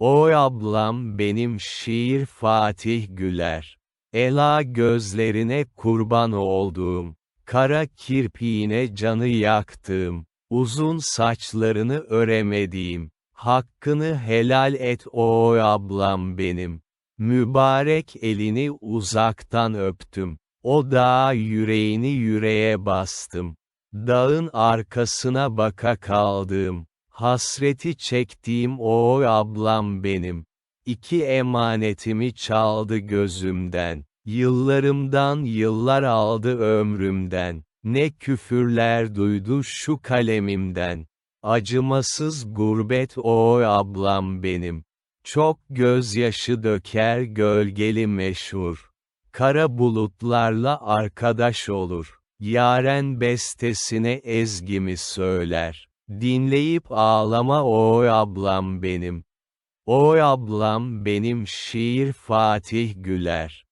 Oy ablam benim şiir Fatih Güler. Ela gözlerine kurban olduğum, kara kirpiğine canı yaktığım, uzun saçlarını öremediğim, hakkını helal et oy ablam benim. Mübarek elini uzaktan öptüm, o dağ yüreğini yüreğe bastım. Dağın arkasına baka kaldım, hasreti çektiğim oy ablam benim. İki emanetimi çaldı gözümden, yıllarımdan yıllar aldı ömrümden, ne küfürler duydu şu kalemimden. Acımasız gurbet oy ablam benim. Çok gözyaşı döker gölgeli meşhur. Kara bulutlarla arkadaş olur. Yaren bestesine ezgimi söyler. Dinleyip ağlama oy ablam benim. Oy ablam benim şiir Fatih Güler.